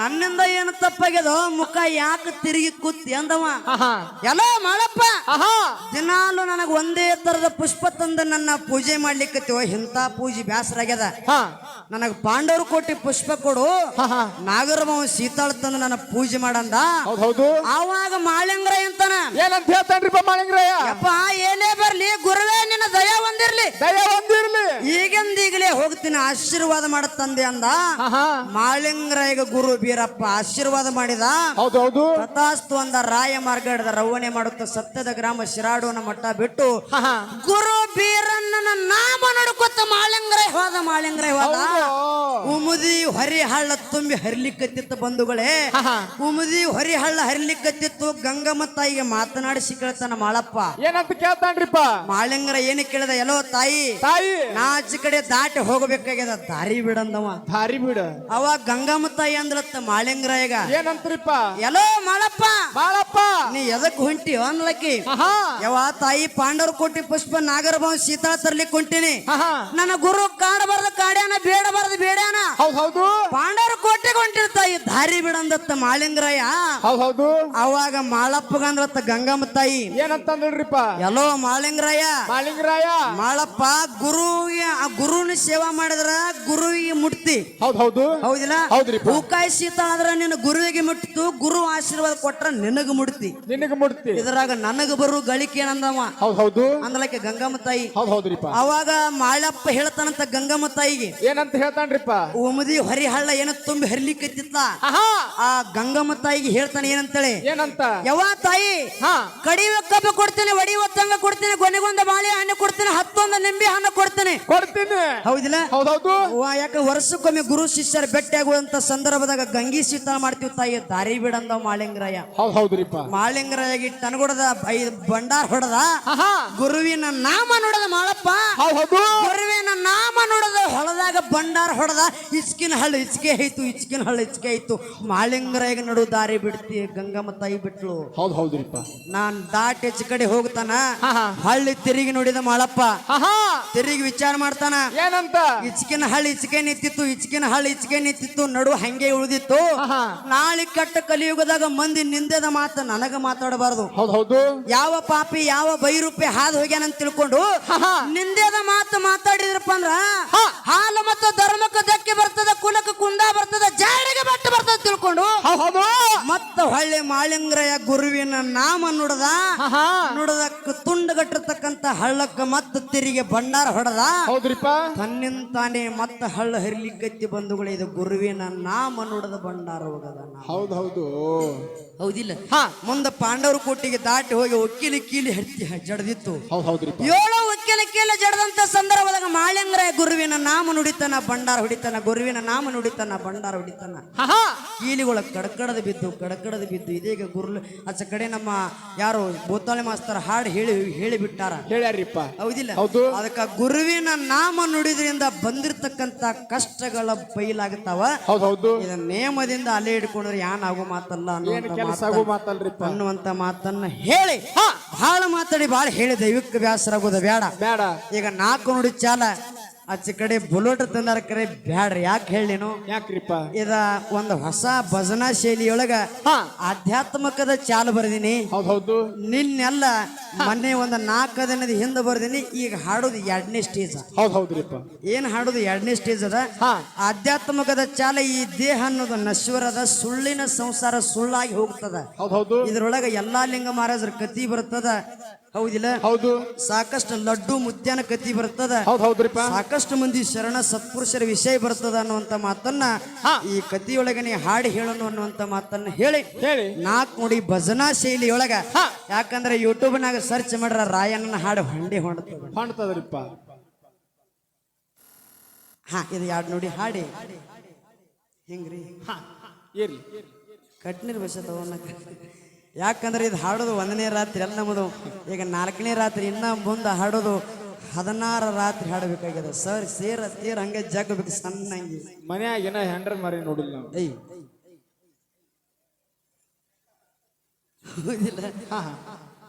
ನನ್ನಿಂದ ಏನು ತಪ್ಪಾಗ್ಯದ ಮುಖ ಯಾಕೆ ತಿರುಗಿ ಕೂತಿ ಅಂದವ. ಆಹಾ. ಎಲ್ಲ ಮಾಡಪ್ಪ ದಿನಾಲು ನನಗ ಒಂದೇ ತರದ ಪುಷ್ಪ ತಂದ ನನ್ನ ಪೂಜೆ ಮಾಡ್ಲಿಕ್ಕತ್ತೀವ ಇಂಥ ಪೂಜೆ ಬ್ಯಾಸರ ಆಗ್ಯದ. ನನಗ ಪಾಂಡವರು ಕೊಟ್ಟಿ ಪುಷ್ಪ ಕೊಡು. ನಾಗರಮವ ಸೀತಾಳ ತಂದು ನನ್ನ ಪೂಜೆ ಮಾಡಂದ. ಆವಾಗ ಮಾಳಿಂಗ್ರ ಅಂತಾನ. ಏನಂತ ಹೇಳ್ತಾನ್ರಿಪ್ಪ ಮಾಳಿಂಗ್ರಯ್ಯ ಏನೇ ಬರ್ಲಿ ಗುರುವೇ ನಿನ್ನ ದಯಾ ಒಂದಿರ್ಲಿ ದಯ ಹೋಗ್ತೀನಿ ಆಶೀರ್ವಾದ ಮಾಡತ್ತಂದೆ ಅಂದ. ಮಾಳಿಂಗ್ರಾಯಗ ಗುರು ಬೀರಪ್ಪ ಆಶೀರ್ವಾದ ಮಾಡಿದ. ಹೌದು ಹೌದು. ತಥಾಸ್ತು ಅಂದ ರಾಯ ಮಾರ್ಗ ಹಿಡಿದ ರವಣೆ ಮಾಡುತ್ತ ಸತ್ಯದ ಗ್ರಾಮ ಶಿರಾಡುವನ ಮಟ್ಟ ಬಿಟ್ಟು ಗುರು ಬೀರಣ್ಣನ ನಾಮ ನಡ್ಕೊತ ಮಾಳಿಂಗ್ರಾಯ ಹೋದ ಮಾಳಿಂಗ್ರಾಯ ಹೋದ. ಉಮುದಿ ಹೊರಿಹಳ್ಳ ಹೊರಿ ಹಳ್ಳ ತುಂಬಿ ಹರಿಲಿಕ್ಕತ್ತಿತ್ತು ಬಂಧುಗಳೇ. ಉಮದಿ ಹೊರಿ ಹಳ್ಳ ಹರಿಲಿಕ್ಕತ್ತಿತ್ತು. ಗಂಗಮ್ಮ ತಾಯಿಗೆ ಮಾತನಾಡಿಸಿ ಕೇಳ್ತಾನ ಮಾಳಪ್ಪ. ಏನಂತ ಕೇಳ್ತಾನ್ರಿಪ್ಪ? ಮಾಳಿಂಗರ ಏನು ಕೇಳಿದ? ಎಲ್ಲೋ ತಾಯಿ. ತಾಯಿ. ನಾ ಆಚೆ ಕಡೆ ದಾಟಿ ಹೋಗಬೇಕಾಗ್ಯದ. ದಾರಿ ಬಿಡಂದವ. ದಾರಿ ಬಿಡ. ಅವ ಗಂಗಮ್ಮ ತಾಯಿ ಮಾಳಿಂಗರ ಈಗ. ಏನಂತ್ರಿಪ್ಪ? ಎಲ್ಲೋ ಮಾಳಪ್ಪ. ಬಾಳಪ್ಪ ನೀ ಎದಕ್ ಹೊಂಟಿ ಅನ್ಲಕ್ಕಿ? ಆಹಾ ಯಾವ ತಾಯಿ ಪಾಂಡವರು ಕೋಟಿ ಪುಷ್ಪ ನಾಗರಭವನ್ ಸೀತಾ ತರ್ಲಿಕ್ಕೆ ಹೊಂಟಿನಿ. ಆಹಾ ನನ್ನ ಗುರು ಕಾಡಬಾರ್ದು ಕಾಡ್ಯಾನ ಬೇಡಬಾರ್ದು ಬೇಡ್ಯಾನ? ಹೌದು ಹೌದು. ಪಾಂಡವರು ಕೋಟೆಗೆ ಹೊಂಟಿರ್ತಾಯಿ ದಾರಿ ಬಿಡಂದತ್ತ ಮಾಳಿಂಗ್ರಯ್ಯ ಹೌದು ಹೌದು. ಅವಾಗ ಮಾಳಪ್ಪಗಂದ್ರತ್ತ ಗಂಗಮ್ಮ ತಾಯಿ. ಏನಂತಂದ್ರಿಪ್ಪ? ಎಲ್ಲೋ ಮಾಳಿಂಗ್ರಯ್ಯ ಮಾಳಿಂಗರಾಯ ಮಾಳಪ್ಪ ಗುರುವಿಗೆ ಆ ಗುರುವಿನ ಸೇವಾ ಮಾಡಿದ್ರ ಗುರುವಿಗೆ ಮುಟ್ತಿ. ಹೌದು ಹೌದು. ಹೌದಿಲ್ಲ? ಹೌದ್ರಿ ಹೂಕಾಯಿ ಸೀತಾ ಆದ್ರ ನಿನ್ನ ಗುರುವಿಗೆ ಮುಟ್ಟಿತು ಗುರು ಆಶೀರ್ವಾದ ಕೊಟ್ರ ನಿನಗ ಮುಟ್ತಿ. ನಿನಗೆ ಮುಡ್ತಿ ಇದ್ರಾಗ ನನಗ ಬರು ಗಳಿಕೆ ಏನಂದವ? ಹೌದು ಹೌದು. ಅಂದ್ಲಕ್ಕೆ ಗಂಗಮ್ಮ ತಾಯಿ ಹೌದು ಹೌದ್ರಿಪ್ಪ. ಅವಾಗ ಮಾಳಪ್ಪ ಹೇಳ್ತಾನಂತ ಗಂಗಮ್ಮ ತಾಯಿಗೆ ಏನಂತ ಹೇಳ್ತಾನ್ರಿಪ್ಪ? ಉಮದಿ ಹರಿಹಳ್ಳ ಏನ ತುಂಬಿ ಹರಿಲಿಕ್ಕತ್ತಿತ್ತ ಆ ಗಂಗಮ್ಮ ತಾಯಿಗೆ ಹೇಳ್ತಾನೆ ಏನಂತೇಳಿ? ಏನಂತ? ಯಾವ ತಾಯಿ ಹಾ. ಕಡಿವ ಕಬ್ಬು ಕೊಡ್ತೇನೆ ಒಡಿಯುವ ತಂಗ ಕೊಡ್ತೇನೆ ಕೊನೆಗೊಂದು ಬಾಳೆ ಹಣ್ಣು ಕೊಡ್ತೇನೆ ಹತ್ತೊಂದು ನಿಂಬೆ ಹಣ್ಣು ಕೊಡ್ತೇನೆ. ಕೊಡ್ತೇನೆ. ಹೌದಿಲ್ಲ? ಹೌದೌದು ಯಾಕೆ ವರ್ಷಕ್ಕೊಮ್ಮೆ ಗುರು ಶಿಷ್ಯರ ಭೇಟಿ ಆಗುವಂತ ಸಂದರ್ಭದಾಗ ಗಂಗಿ ಸೀತಾ ಮಾಡ್ತೀವಿ ತಾಯಿ ದಾರಿ ಬಿಡಂದ ಮಾಳಿಂಗರಾಯ. ಹೌದು ಹೌದ್ರಿಪ್ಪ. ಮಾಳಿಂಗರಾಯಗಿ ತನಗೊಡದ ಬಂಡಾರ ಹೊಡೆದ ಗುರುವಿನ ನಾಮ ನೋಡದ ಮಾಳಪ್ಪ. ಗುರುವಿನ ನಾಮ ನೋಡದ ಹೊಳದಾಗ ಬಂಡಾರ ಹೊಡೆದ. ಇಚ್ಕಿನ ಹಳ್ಳ ಇಚ್ಕೆ ಆಯ್ತು ಇಚ್ಕಿನ ಹಳ್ಳ ಇಚ್ಕೆ ಐತು. ಮಾಳಿಂಗರಾಯಗ ನಡು ದಾರಿ ಬಿಡ್ತಿ ಗಂಗಮ್ಮ ತಾಯಿ ಬಿಟ್ಲು. ಹೌದು ಹೌದ್ರಿಪ್ಪ. ನಾನ್ ದಾಟ್ ಹೆಚ್ಚ ಕಡೆ ಹೋಗ್ತಾನ. ಹಳ್ಳಿ ತಿರುಗಿ ನೋಡಿದ ಮಾಳಪ್ಪ. ತಿರುಗಿ ವಿಚಾರ ಮಾಡ್ತಾನ. ಏನಂತ? ಇಚ್ಕಿನ ಹಳ್ಳಿ ಇಚ್ಕೆ ನಿಂತಿತ್ತು ಇಚ್ಕಿನ ಹಳ್ಳಿ ಇಚ್ಕೆ ನಿಂತಿತ್ತು ನಡು ಹಂಗೆ ಉಳಿದಿತ್ತು. ನಾಳೆ ಕಟ್ಟ ಕಲಿಯುಗದಾಗ ಮಂದಿ ನಿಂದೆದ ಮಾತು ನನಗ ಮಾತಾಡಬಾರ್ದು. ಹೌದು ಹೌದು. ಯಾವ ಪಾಪಿ ಯಾವ ಬೈರೂಪಿ ಹಾದು ಹೋಗ್ಯಾನಂತ ತಿಳ್ಕೊಂಡು. ನಿಂದೆದ ಮಾತು ಮಾತಾಡಿದ್ರಪ್ಪ ಅಂದ್ರ ಹಾ. ಹಾಲು ಮತ್ತು ಧರ್ಮಕ್ಕೆ ಧಕ್ಕೆ ಬರ್ತದ ಕುಲಕ್ಕೆ ಕುಂದ ಬರ್ತದ ಜಾಡಿಗೆ ಬಟ್ಟ ಬರ್ತದ ತಿಳ್ಕೊಂಡು ಹೌದು ಹೌದು. ಮತ್ತ ಹೊಳ್ಳಿ ಮಾಳಿಂಗ್ರಯ ಗುರುವಿನ ನಾಮ ನುಡದ ಆಹಾ ನುಡದ ತುಂಡಗಟ್ಟಿರ್ತಕ್ಕಂತ ಹಳ್ಳಕ್ಕ ಮತ್ತ ತಿರಿಗೆ ಭಂಡಾರ ಹೊಡೆದ. ಹೌದ್ರಿಪ್ಪ. ತನ್ನಿಂತಾನೆ ಮತ್ತ ಹಳ್ಳ ಹರಿಲಿಕ್ಕತ್ತಿ ಬಂಧುಗಳು ಇದು ಗುರುವಿನ ನಾಮ ನುಡದ ಭಂಡಾರ ಹೋಗದ. ಹೌದು ಹೌದು. ಹೌದಿಲ್ಲ. ಹಾ. ಮುಂದ ಪಾಂಡವರು ಕೋಟಿಗೆ ದಾಟಿ ಹೋಗಿ ಒಕ್ಕಿಲಿ ಕೀಲಿ ಹತ್ತಿ ಜಡದಿತ್ತು. ಏಳು ಒಕ್ಕಿಲ ಕೀಲ ಜಡದಂತ ಸಂದರ್ಭದಾಗ ಮಾಳಿಂಗ್ರ ಗುರುವಿನ ನಾಮ ನುಡಿತನ ಭಂಡಾರ ಹೊಡಿತನ ಗುರುವಿನ ನಾಮ ನುಡಿತನ ಭಂಡಾರ ಹೊಡಿತನ. ಹಾ. ಕೀಲಿಗಳ ಕಡಕಡದ ಬಿದ್ದು ಕಡಕಡದ ಬಿದ್ದು ಇದೀಗ ಗುರುಲು ಅಚ್ಚ ಕಡೆ ನಮ್ಮ ಯಾರು ಬೋತಾಳೆ ಮಾಸ್ತರ್ ಹಾಡು ಹೇಳಿ ಹೇಳಿ ಬಿಟ್ಟಾರ ಹೇಳ್ಯಾರಿಪ್ಪ ಹೌದಿಲ್ಲ? ಹೌದು. ಅದಕ್ಕೆ ಗುರುವಿನ ನಾಮ ನುಡಿದ್ರಿಂದ ಬಂದಿರತಕ್ಕಂತ ಕಷ್ಟಗಳ ಬೈಲಾಗ್ತಾವ. ಹೌದ್ ಇದನ್ನ ನೇಮದಿಂದ ಅಲೆ ಹಿಡ್ಕೊಂಡ್ರೆ ಯಾನ್ ಆಗೋ ಮಾತಲ್ಲ ಅನ್ನುವಂತ ಮಾತನ್ನ- ಹೇಳಿ. ಬಹಳ ಮಾತಾಡಿ ಬಹಳ ಹೇಳಿ ದೈವಿಕ ವ್ಯಾಸರಾಗೋದ ಬೇಡ. ಬೇಡ. ಈಗ ನಾಲ್ಕು ನುಡಿ ಚಾಲ. ಆಚೆ ಕಡೆ ಬುಲೆಟ್ ತಂದಾರ ಕರೆ ಬ್ಯಾಡ್ರಿ. ಯಾಕೆ ಹೇಳಿನು ಯಾಕ್ರಿಪ್ಪ? ಇದ ಒಂದು ಹೊಸ ಭಜನಾ ಶೈಲಿಯೊಳಗ. ಆಧ್ಯಾತ್ಮಕದ ಚಾಲು ಬರ್ದೀನಿ. ಹೌದ್ ನಿನ್ನೆಲ್ಲ ಮೊನ್ನೆ ಒಂದು ನಾಲ್ಕು ದಿನದ ಹಿಂದೆ ಬರ್ದೀನಿ ಈಗ ಹಾಡೋದು ಎರಡನೇ ಸ್ಟೇಜ್. ಹೌದು ಹೌದ್ರಿಪ್ಪ ಏನ್ ಹಾಡೋದು ಎರಡನೇ ಸ್ಟೇಜ್ ಅದ? ಆಧ್ಯಾತ್ಮಕದ ಚಾಲ ಈ ದೇಹ ಅನ್ನೋದು ನಶ್ವರದ ಸುಳ್ಳಿನ ಸಂಸಾರ ಸುಳ್ಳಾಗಿ ಹೋಗ್ತದ. ಹೌದು ಇದ್ರೊಳಗ ಎಲ್ಲಾ ಲಿಂಗ ಮಹಾರಾಜರ ಕತಿ ಬರ್ತದ. ಹೌದಿಲ್ಲ? ಹೌದು. ಸಾಕಷ್ಟು ಲಡ್ಡು ಮುದ್ಯಾನ ಕತಿ ಬರ್ತದ. ಹೌದ್ ಹೌದ್ರಿಪ್ಪ. ಸಾಕಷ್ಟು ಮಂದಿ ಶರಣ ಸತ್ಪುರುಷರ ವಿಷಯ ಬರ್ತದ ಅನ್ನುವಂತ ಮಾತನ್ನ. ಈ ಕತಿಯೊಳಗೆ ನೀ ಹಾಡಿ ಹೇಳೋಣ ಅನ್ನುವಂತ ಮಾತನ್ನ ಹೇಳಿ. ಹೇಳಿ. ನಾಲ್ಕು ನೋಡಿ ಭಜನಾ ಶೈಲಿಯೊಳಗ. ಯಾಕಂದ್ರೆ ಯಾಕಂದ್ರೆ ಯೂಟ್ಯೂಬ್ನಾಗ ಸರ್ಚ್ ಮಾಡ್ರ ರಾಯಣ್ಣನ ಹಾಡು ಹಂಡಿ ಹೊಂಡ್ರಿಪ್ಪ ಹೊಂಡ್ತದ್ರಿಪ್ಪ. ಹಾ ಇದು ಯಾಡ್ ನೋಡಿ ಹಾಡಿ. ಹೆಂಗ್ರಿ. ಹಾ ಇರ್ಲಿ ಕಟ್ನೀರ್ ಯಾಕಂದ್ರೆ ಇದು ಹಾಡೋದು ಒಂದನೇ ರಾತ್ರಿ ಎಲ್ಲ ನಮ್ಮದು. ಈಗ ನಾಲ್ಕನೇ ರಾತ್ರಿ ಇನ್ನ ಮುಂದೆ ಹಾಡೋದು ಹದಿನಾರು ರಾತ್ರಿ ಹಾಡಬೇಕಾಗ್ಯದ ಸರ್ ಸೇರ ತೀರ ಹಂಗೆ ಜಗ್ಬೇಕು ಸಣ್ಣಂಗಿ. ಮನ್ಯಾಗ ಏನ ಮರಿ ಮಾರಿ ನೋಡಿಲ್ಲ ನಾವು. ಏಯ್. ಹೌದಿಲ್ಲ?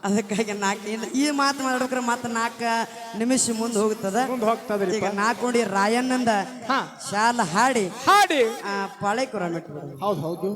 ಅದಕ್ಕಾಗಿ ನಾಲ್ಕು ಇಲ್ಲ ಈ ಮಾತು ಮಾಡ್ಬೇಕ್ರೆ ಮತ್ತೆ ನಾಲ್ಕು ನಿಮಿಷ ಮುಂದೆ ಹೋಗ್ತದ. ಮುಂದೆ ಈಗ ನಾಲ್ಕುಡಿ ರಾಯಣ್ಣಂದ ಹಾ. ಶಾಲ ಹಾಡಿ ಹಾಡಿ. ಪಾಳೆ ಕುರ ಹೌದು ಹೌದು.